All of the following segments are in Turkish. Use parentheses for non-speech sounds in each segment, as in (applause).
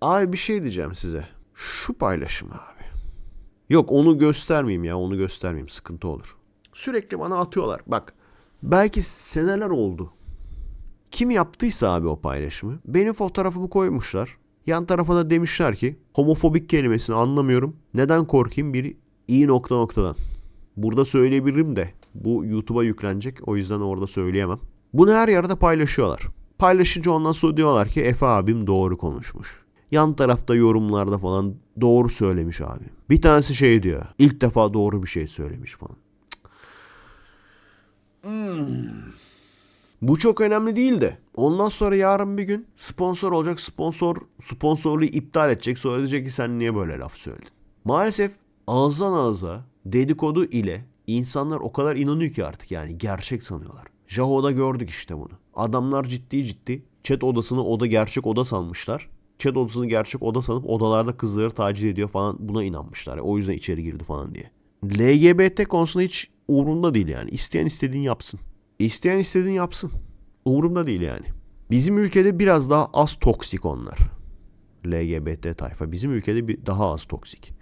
Abi bir şey diyeceğim size. Şu paylaşım abi. Yok onu göstermeyeyim ya onu göstermeyeyim sıkıntı olur. Sürekli bana atıyorlar. Bak belki seneler oldu. Kim yaptıysa abi o paylaşımı benim fotoğrafımı koymuşlar. Yan tarafa da demişler ki homofobik kelimesini anlamıyorum. Neden korkayım bir iyi nokta noktadan. Burada söyleyebilirim de bu YouTube'a yüklenecek o yüzden orada söyleyemem. Bunu her yerde paylaşıyorlar. Paylaşınca ondan sonra diyorlar ki Efe abim doğru konuşmuş. Yan tarafta yorumlarda falan doğru söylemiş abi. Bir tanesi şey diyor. İlk defa doğru bir şey söylemiş falan. Bu çok önemli değil de. Ondan sonra yarın bir gün sponsor olacak. Sponsor sponsorluğu iptal edecek. Sonra diyecek ki sen niye böyle laf söyledin? Maalesef ağızdan ağza dedikodu ile insanlar o kadar inanıyor ki artık yani gerçek sanıyorlar. Jaho'da gördük işte bunu. Adamlar ciddi ciddi chat odasını oda gerçek oda sanmışlar. Chat odasını gerçek oda sanıp odalarda kızları taciz ediyor falan buna inanmışlar. O yüzden içeri girdi falan diye. LGBT konusunda hiç umurunda değil yani. İsteyen istediğini yapsın. İsteyen istediğini yapsın. Umurumda değil yani. Bizim ülkede biraz daha az toksik onlar. LGBT tayfa. Bizim ülkede bir daha az toksik.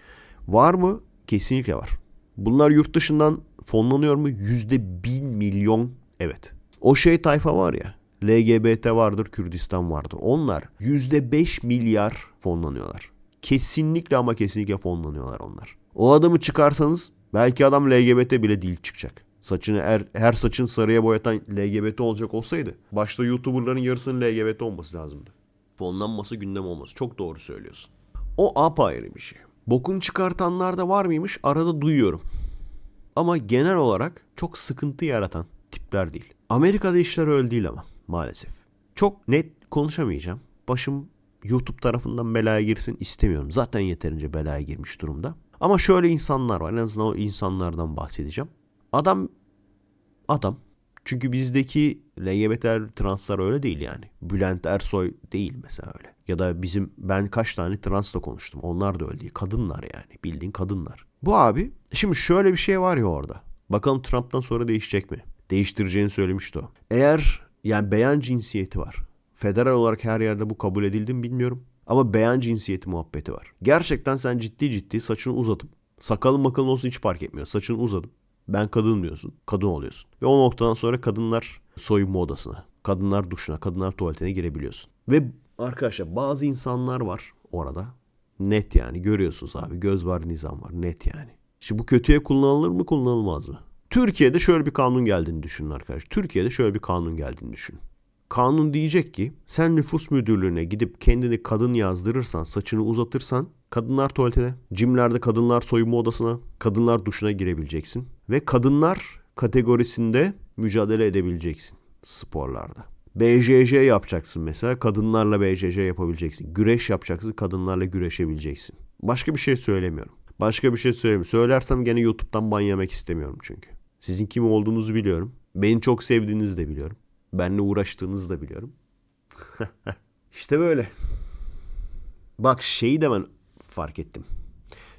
Var mı? Kesinlikle var. Bunlar yurt dışından fonlanıyor mu? Yüzde bin milyon. Evet. O şey tayfa var ya. LGBT vardır, Kürdistan vardır. Onlar yüzde beş milyar fonlanıyorlar. Kesinlikle ama kesinlikle fonlanıyorlar onlar. O adamı çıkarsanız belki adam LGBT bile değil çıkacak. Saçını her, her saçın sarıya boyatan LGBT olacak olsaydı başta YouTuber'ların yarısının LGBT olması lazımdı. Fonlanması gündem olması. Çok doğru söylüyorsun. O apayrı bir şey. Bokunu çıkartanlar da var mıymış arada duyuyorum. Ama genel olarak çok sıkıntı yaratan tipler değil. Amerika'da işler öyle değil ama maalesef. Çok net konuşamayacağım. Başım YouTube tarafından belaya girsin istemiyorum. Zaten yeterince belaya girmiş durumda. Ama şöyle insanlar var. En azından o insanlardan bahsedeceğim. Adam adam. Çünkü bizdeki LGBT translar öyle değil yani. Bülent Ersoy değil mesela öyle. Ya da bizim ben kaç tane transla konuştum. Onlar da öyle değil. Kadınlar yani. Bildiğin kadınlar. Bu abi şimdi şöyle bir şey var ya orada. Bakalım Trump'tan sonra değişecek mi? Değiştireceğini söylemişti o. Eğer yani beyan cinsiyeti var. Federal olarak her yerde bu kabul edildi mi bilmiyorum. Ama beyan cinsiyeti muhabbeti var. Gerçekten sen ciddi ciddi saçını uzatıp sakalın makalın olsun hiç fark etmiyor. Saçını uzatıp ben kadın diyorsun. Kadın oluyorsun. Ve o noktadan sonra kadınlar soyunma odasına, kadınlar duşuna, kadınlar tuvaletine girebiliyorsun. Ve arkadaşlar bazı insanlar var orada. Net yani görüyorsunuz abi. Göz var nizam var. Net yani. Şimdi bu kötüye kullanılır mı kullanılmaz mı? Türkiye'de şöyle bir kanun geldiğini düşünün arkadaş. Türkiye'de şöyle bir kanun geldiğini düşünün. Kanun diyecek ki sen nüfus müdürlüğüne gidip kendini kadın yazdırırsan, saçını uzatırsan kadınlar tuvaletine, cimlerde kadınlar soyunma odasına, kadınlar duşuna girebileceksin. Ve kadınlar kategorisinde mücadele edebileceksin sporlarda. BJJ yapacaksın mesela kadınlarla BJJ yapabileceksin. Güreş yapacaksın kadınlarla güreşebileceksin. Başka bir şey söylemiyorum. Başka bir şey söylemiyorum. Söylersem gene YouTube'dan ban yemek istemiyorum çünkü. Sizin kim olduğunuzu biliyorum. Beni çok sevdiğinizi de biliyorum. Benle uğraştığınızı da biliyorum. (laughs) işte böyle. Bak şeyi de ben fark ettim.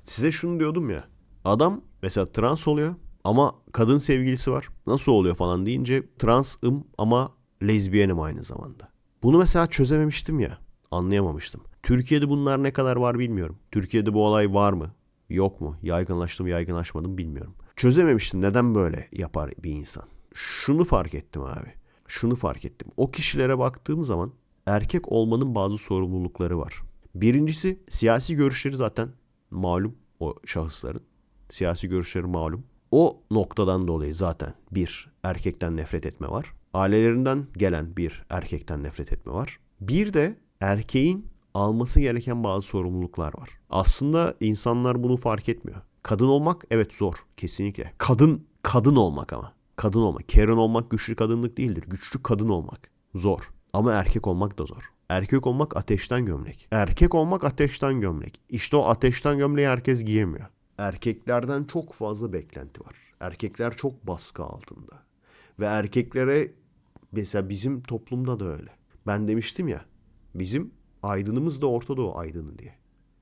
Size şunu diyordum ya. Adam mesela trans oluyor ama kadın sevgilisi var. Nasıl oluyor falan deyince transım ama lezbiyenim aynı zamanda. Bunu mesela çözememiştim ya. Anlayamamıştım. Türkiye'de bunlar ne kadar var bilmiyorum. Türkiye'de bu olay var mı? Yok mu? Yaygınlaştı mı yaygınlaşmadı mı bilmiyorum. Çözememiştim neden böyle yapar bir insan. Şunu fark ettim abi. Şunu fark ettim. O kişilere baktığım zaman erkek olmanın bazı sorumlulukları var. Birincisi siyasi görüşleri zaten malum o şahısların. Siyasi görüşleri malum. O noktadan dolayı zaten bir erkekten nefret etme var. Ailelerinden gelen bir erkekten nefret etme var. Bir de erkeğin alması gereken bazı sorumluluklar var. Aslında insanlar bunu fark etmiyor. Kadın olmak evet zor kesinlikle. Kadın kadın olmak ama. Kadın olmak. Karen olmak güçlü kadınlık değildir. Güçlü kadın olmak zor. Ama erkek olmak da zor. Erkek olmak ateşten gömlek. Erkek olmak ateşten gömlek. İşte o ateşten gömleği herkes giyemiyor. Erkeklerden çok fazla beklenti var. Erkekler çok baskı altında. Ve erkeklere mesela bizim toplumda da öyle. Ben demiştim ya bizim aydınımız da Orta Doğu aydını diye.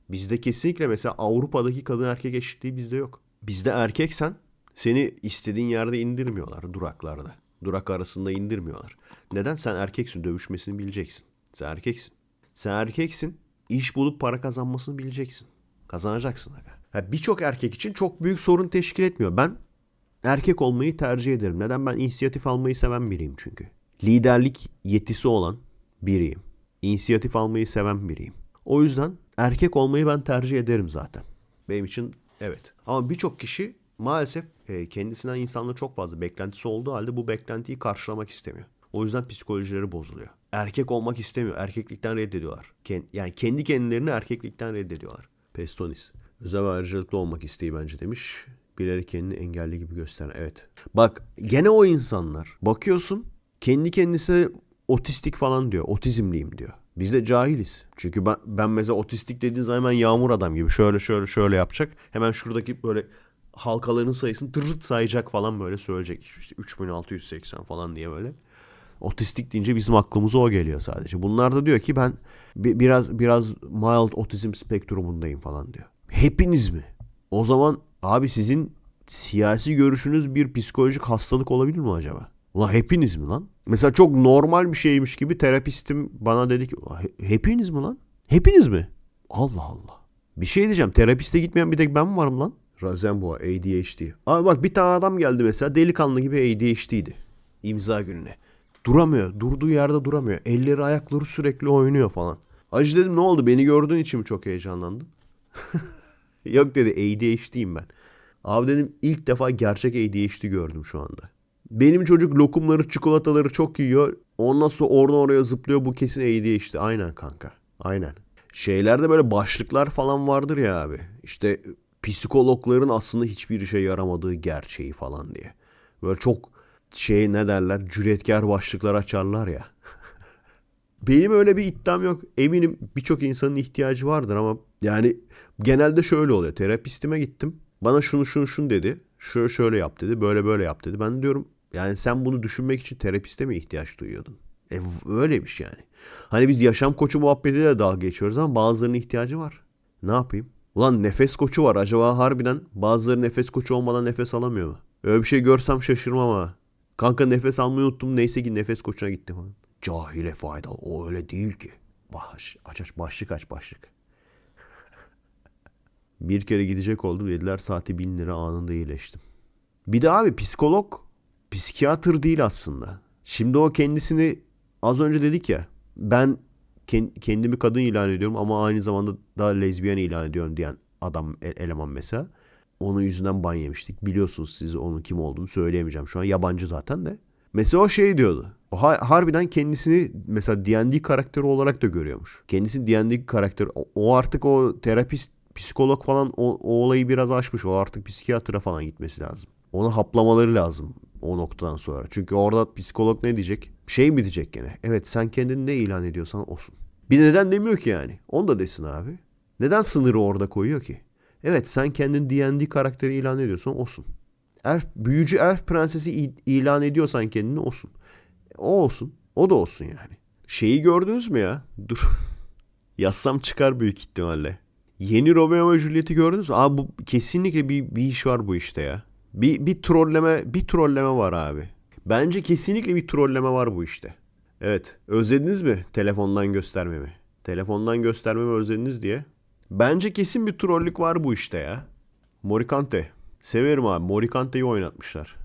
Bizde kesinlikle mesela Avrupa'daki kadın erkek eşitliği bizde yok. Bizde erkeksen seni istediğin yerde indirmiyorlar duraklarda. Durak arasında indirmiyorlar. Neden? Sen erkeksin dövüşmesini bileceksin. Sen erkeksin. Sen erkeksin. iş bulup para kazanmasını bileceksin. Kazanacaksın aga. Ha, Birçok erkek için çok büyük sorun teşkil etmiyor. Ben erkek olmayı tercih ederim. Neden? Ben inisiyatif almayı seven biriyim çünkü. Liderlik yetisi olan biriyim. İnisiyatif almayı seven biriyim. O yüzden erkek olmayı ben tercih ederim zaten. Benim için evet. Ama birçok kişi maalesef e, kendisinden insanla çok fazla beklentisi olduğu halde bu beklentiyi karşılamak istemiyor. O yüzden psikolojileri bozuluyor. Erkek olmak istemiyor. Erkeklikten reddediyorlar. Yani kendi kendilerini erkeklikten reddediyorlar. Pestonis. Özel ve ayrıcalıklı olmak isteği bence demiş. Bilerek kendini engelli gibi gösteren. Evet. Bak gene o insanlar. Bakıyorsun kendi kendisine otistik falan diyor. Otizmliyim diyor. Biz de cahiliz. Çünkü ben, ben mesela otistik dediğin zaman hemen yağmur adam gibi şöyle şöyle şöyle yapacak. Hemen şuradaki böyle halkaların sayısını tırırt sayacak falan böyle söyleyecek. İşte 3680 falan diye böyle. Otistik deyince bizim aklımıza o geliyor sadece. Bunlar da diyor ki ben bi- biraz biraz mild otizm spektrumundayım falan diyor. Hepiniz mi? O zaman abi sizin siyasi görüşünüz bir psikolojik hastalık olabilir mi acaba? Ulan hepiniz mi lan? Mesela çok normal bir şeymiş gibi terapistim bana dedi ki "Ulan he- hepiniz mi lan? Hepiniz mi? Allah Allah. Bir şey diyeceğim. Terapiste gitmeyen bir tek ben mi varım lan? Razenboğa ADHD. Abi bak bir tane adam geldi mesela delikanlı gibi ADHD'ydi. İmza gününe. Duramıyor. Durduğu yerde duramıyor. Elleri ayakları sürekli oynuyor falan. Acı dedim ne oldu? Beni gördüğün için mi çok heyecanlandın? (laughs) Yok dedi ADHD'yim ben. Abi dedim ilk defa gerçek ADHD gördüm şu anda. Benim çocuk lokumları çikolataları çok yiyor. Ondan sonra oradan oraya zıplıyor bu kesin ADHD. Aynen kanka. Aynen. Şeylerde böyle başlıklar falan vardır ya abi. İşte psikologların aslında hiçbir işe yaramadığı gerçeği falan diye. Böyle çok şey ne derler cüretkar başlıklar açarlar ya. (laughs) Benim öyle bir iddiam yok. Eminim birçok insanın ihtiyacı vardır ama yani genelde şöyle oluyor. Terapistime gittim. Bana şunu şunu şunu dedi. Şöyle şöyle yap dedi. Böyle böyle yap dedi. Ben diyorum yani sen bunu düşünmek için terapiste mi ihtiyaç duyuyordun? E öyleymiş yani. Hani biz yaşam koçu muhabbetiyle de dalga geçiyoruz ama bazılarının ihtiyacı var. Ne yapayım? Ulan nefes koçu var. Acaba harbiden bazıları nefes koçu olmadan nefes alamıyor mu? Öyle bir şey görsem şaşırmam ha. Kanka nefes almayı unuttum. Neyse ki nefes koçuna gittim falan. Cahile faydalı. O öyle değil ki. Baş, aç aç başlık aç başlık. (laughs) Bir kere gidecek oldum dediler saati bin lira anında iyileştim. Bir de abi psikolog psikiyatr değil aslında. Şimdi o kendisini az önce dedik ya ben ken- kendimi kadın ilan ediyorum ama aynı zamanda da lezbiyen ilan ediyorum diyen adam e- eleman mesela. Onun yüzünden ban yemiştik. Biliyorsunuz size onun kim olduğunu söyleyemeyeceğim şu an. Yabancı zaten de. Mesela o şey diyordu. O ha- harbiden kendisini mesela D&D karakteri olarak da görüyormuş. Kendisini D&D karakteri. O, artık o terapist, psikolog falan o, o olayı biraz aşmış. O artık psikiyatra falan gitmesi lazım. Onu haplamaları lazım o noktadan sonra. Çünkü orada psikolog ne diyecek? Şey mi diyecek gene? Evet sen kendini ne ilan ediyorsan olsun. Bir de neden demiyor ki yani? Onu da desin abi. Neden sınırı orada koyuyor ki? Evet sen kendin D&D karakteri ilan ediyorsan olsun. Elf, büyücü elf prensesi ilan ediyorsan kendini olsun. O olsun. O da olsun yani. Şeyi gördünüz mü ya? Dur. (laughs) Yazsam çıkar büyük ihtimalle. Yeni Romeo ve Juliet'i gördünüz mü? Abi bu kesinlikle bir, bir iş var bu işte ya. Bir, bir trolleme bir trolleme var abi. Bence kesinlikle bir trolleme var bu işte. Evet. Özlediniz mi telefondan göstermemi? Telefondan göstermemi özlediniz diye. Bence kesin bir trollük var bu işte ya. Morikante. Severim abi. Morikante'yi oynatmışlar.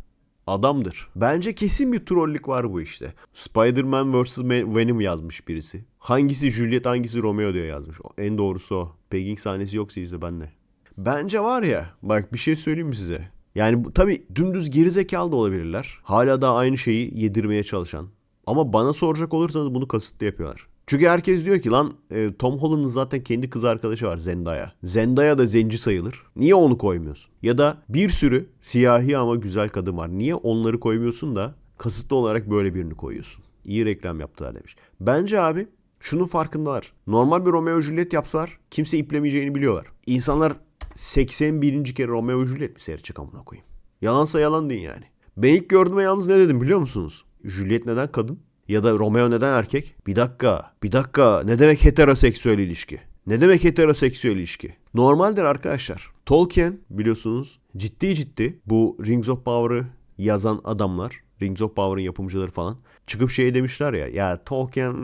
Adamdır. Bence kesin bir trollük var bu işte. Spider-Man vs. Venom yazmış birisi. Hangisi Juliet hangisi Romeo diye yazmış. En doğrusu o. Pegging sahnesi yoksa izle ben de. Bence var ya bak bir şey söyleyeyim mi size? Yani bu, tabii dümdüz gerizekalı da olabilirler. Hala da aynı şeyi yedirmeye çalışan. Ama bana soracak olursanız bunu kasıtlı yapıyorlar. Çünkü herkes diyor ki lan e, Tom Holland'ın zaten kendi kız arkadaşı var Zendaya. Zendaya da zenci sayılır. Niye onu koymuyorsun? Ya da bir sürü siyahi ama güzel kadın var. Niye onları koymuyorsun da kasıtlı olarak böyle birini koyuyorsun? İyi reklam yaptılar demiş. Bence abi şunun farkındalar. Normal bir Romeo Juliet yapsalar kimse iplemeyeceğini biliyorlar. İnsanlar 81. kere Romeo Juliet mi seyredecek amına koyayım? Yalansa yalan deyin yani. Ben ilk gördüğümde yalnız ne dedim biliyor musunuz? Juliet neden kadın? Ya da Romeo neden erkek? Bir dakika, bir dakika. Ne demek heteroseksüel ilişki? Ne demek heteroseksüel ilişki? Normaldir arkadaşlar. Tolkien biliyorsunuz ciddi ciddi bu Rings of Power'ı yazan adamlar Rings of Power'ın yapımcıları falan çıkıp şey demişler ya ya Tolkien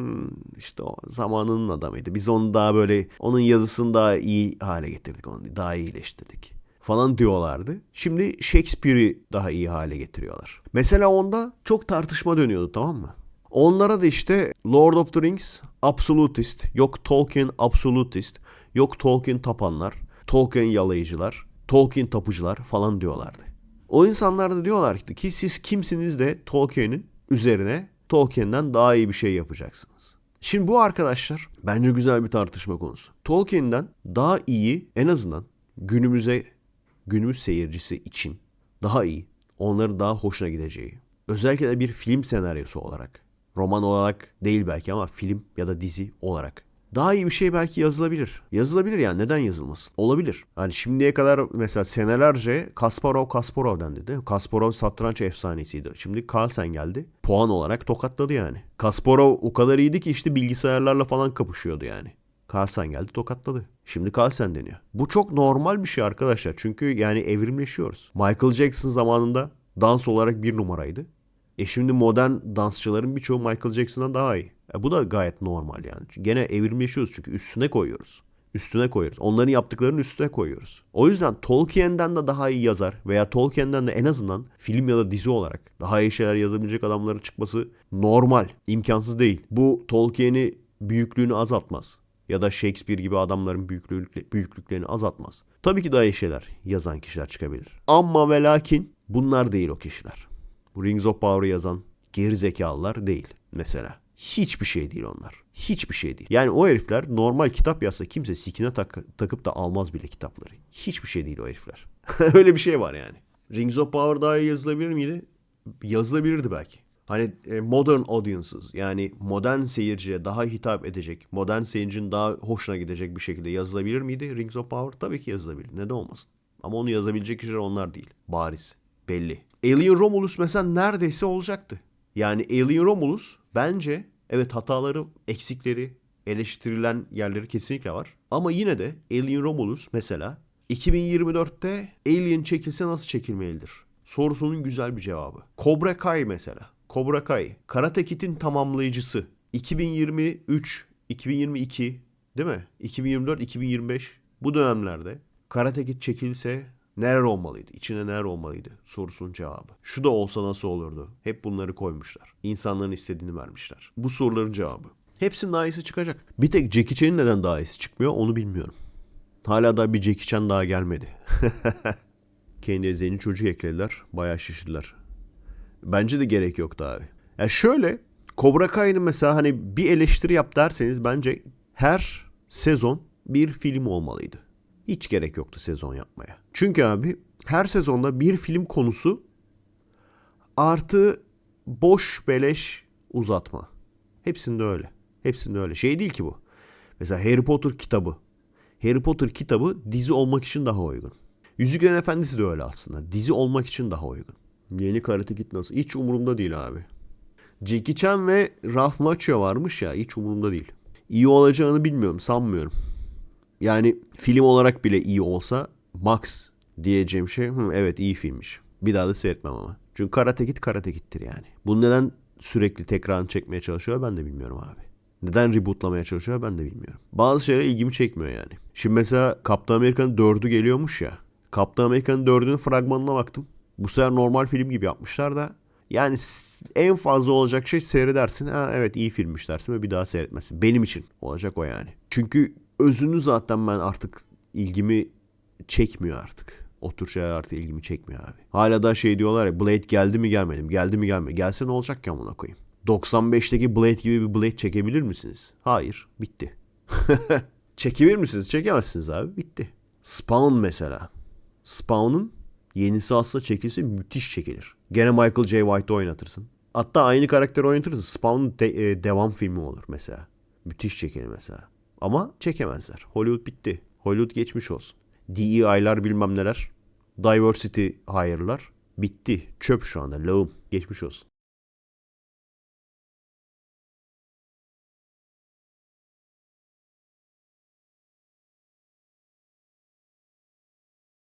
işte o zamanının adamıydı. Biz onu daha böyle onun yazısını daha iyi hale getirdik onu daha iyileştirdik falan diyorlardı. Şimdi Shakespeare'i daha iyi hale getiriyorlar. Mesela onda çok tartışma dönüyordu tamam mı? Onlara da işte Lord of the Rings absolutist, yok Tolkien absolutist, yok Tolkien tapanlar, Tolkien yalayıcılar, Tolkien tapıcılar falan diyorlardı. O insanlar da diyorlar ki siz kimsiniz de Tolkien'in üzerine Tolkien'den daha iyi bir şey yapacaksınız. Şimdi bu arkadaşlar bence güzel bir tartışma konusu. Tolkien'den daha iyi en azından günümüze günümüz seyircisi için daha iyi, onların daha hoşuna gideceği. Özellikle de bir film senaryosu olarak. Roman olarak değil belki ama film ya da dizi olarak. Daha iyi bir şey belki yazılabilir. Yazılabilir yani neden yazılmasın? Olabilir. Hani şimdiye kadar mesela senelerce Kasparov Kasparov dendi mi? Kasparov satranç efsanesiydi. Şimdi Carlsen geldi. Puan olarak tokatladı yani. Kasparov o kadar iyiydi ki işte bilgisayarlarla falan kapışıyordu yani. Carlsen geldi tokatladı. Şimdi Carlsen deniyor. Bu çok normal bir şey arkadaşlar. Çünkü yani evrimleşiyoruz. Michael Jackson zamanında dans olarak bir numaraydı. E şimdi modern dansçıların birçoğu Michael Jackson'dan daha iyi. E bu da gayet normal yani. Çünkü Gene evrimleşiyoruz çünkü üstüne koyuyoruz. Üstüne koyuyoruz. Onların yaptıklarını üstüne koyuyoruz. O yüzden Tolkien'den de daha iyi yazar veya Tolkien'den de en azından film ya da dizi olarak daha iyi şeyler yazabilecek adamların çıkması normal, imkansız değil. Bu Tolkien'i büyüklüğünü azaltmaz ya da Shakespeare gibi adamların büyüklük, büyüklüklerini azaltmaz. Tabii ki daha iyi şeyler yazan kişiler çıkabilir. Ama ve lakin bunlar değil o kişiler. Bu Rings of Power'ı yazan gerizekalılar değil mesela. Hiçbir şey değil onlar. Hiçbir şey değil. Yani o herifler normal kitap yazsa kimse sikine tak- takıp da almaz bile kitapları. Hiçbir şey değil o herifler. (laughs) Öyle bir şey var yani. Rings of Power daha iyi yazılabilir miydi? Yazılabilirdi belki. Hani e, modern audiences yani modern seyirciye daha hitap edecek, modern seyircinin daha hoşuna gidecek bir şekilde yazılabilir miydi Rings of Power? Tabii ki yazılabilir. Neden olmasın? Ama onu yazabilecek kişiler onlar değil. Bariz. Belli. Alien Romulus mesela neredeyse olacaktı. Yani Alien Romulus bence evet hataları, eksikleri, eleştirilen yerleri kesinlikle var. Ama yine de Alien Romulus mesela 2024'te Alien çekilse nasıl çekilmelidir? Sorusunun güzel bir cevabı. Cobra Kai mesela. Cobra Kai. Karate Kid'in tamamlayıcısı. 2023, 2022 değil mi? 2024, 2025 bu dönemlerde Karate Kid çekilse neler olmalıydı? İçine neler olmalıydı? Sorusunun cevabı. Şu da olsa nasıl olurdu? Hep bunları koymuşlar. İnsanların istediğini vermişler. Bu soruların cevabı. Hepsinin daha iyisi çıkacak. Bir tek Jackie Chan'in neden daha iyisi çıkmıyor onu bilmiyorum. Hala da bir Jackie Chan daha gelmedi. (laughs) Kendi zengin çocuk eklediler. Bayağı şişirdiler. Bence de gerek yoktu abi. Ya şöyle Cobra Kai'nin mesela hani bir eleştiri yap derseniz bence her sezon bir film olmalıydı. Hiç gerek yoktu sezon yapmaya. Çünkü abi her sezonda bir film konusu artı boş beleş uzatma. Hepsinde öyle. Hepsinde öyle. Şey değil ki bu. Mesela Harry Potter kitabı. Harry Potter kitabı dizi olmak için daha uygun. Yüzüklerin Efendisi de öyle aslında. Dizi olmak için daha uygun. Yeni Karate Kid nasıl? Hiç umurumda değil abi. Jackie Chan ve Ralph Macchio varmış ya hiç umurumda değil. İyi olacağını bilmiyorum sanmıyorum. Yani film olarak bile iyi olsa Max diyeceğim şey Hı, evet iyi filmmiş. Bir daha da seyretmem ama. Çünkü Karate Kid Karate Kid'tir yani. Bunu neden sürekli tekrarını çekmeye çalışıyor ben de bilmiyorum abi. Neden rebootlamaya çalışıyor ben de bilmiyorum. Bazı şeyler ilgimi çekmiyor yani. Şimdi mesela Kaptan Amerika'nın 4'ü geliyormuş ya. Kaptan Amerika'nın 4'ünün fragmanına baktım. Bu sefer normal film gibi yapmışlar da yani en fazla olacak şey seyredersin. Ha evet iyi filmmiş dersin ve bir daha seyretmezsin. Benim için olacak o yani. Çünkü özünü zaten ben artık ilgimi çekmiyor artık. O tür şeyler artık ilgimi çekmiyor abi. Hala da şey diyorlar ya Blade geldi mi gelmedi mi? Geldi mi gelmedi Gelse ne olacak ki amına koyayım? 95'teki Blade gibi bir Blade çekebilir misiniz? Hayır. Bitti. (laughs) Çekebilir misiniz? Çekemezsiniz abi. Bitti. Spawn mesela. Spawn'un yenisi aslında çekilse müthiş çekilir. Gene Michael J. White'ı oynatırsın. Hatta aynı karakteri oynatırsın. Spawn de- e, devam filmi olur mesela. Müthiş çekilir mesela. Ama çekemezler. Hollywood bitti. Hollywood geçmiş olsun. DEI'lar bilmem neler. Diversity hire'lar. Bitti. Çöp şu anda. Lağım. Geçmiş olsun.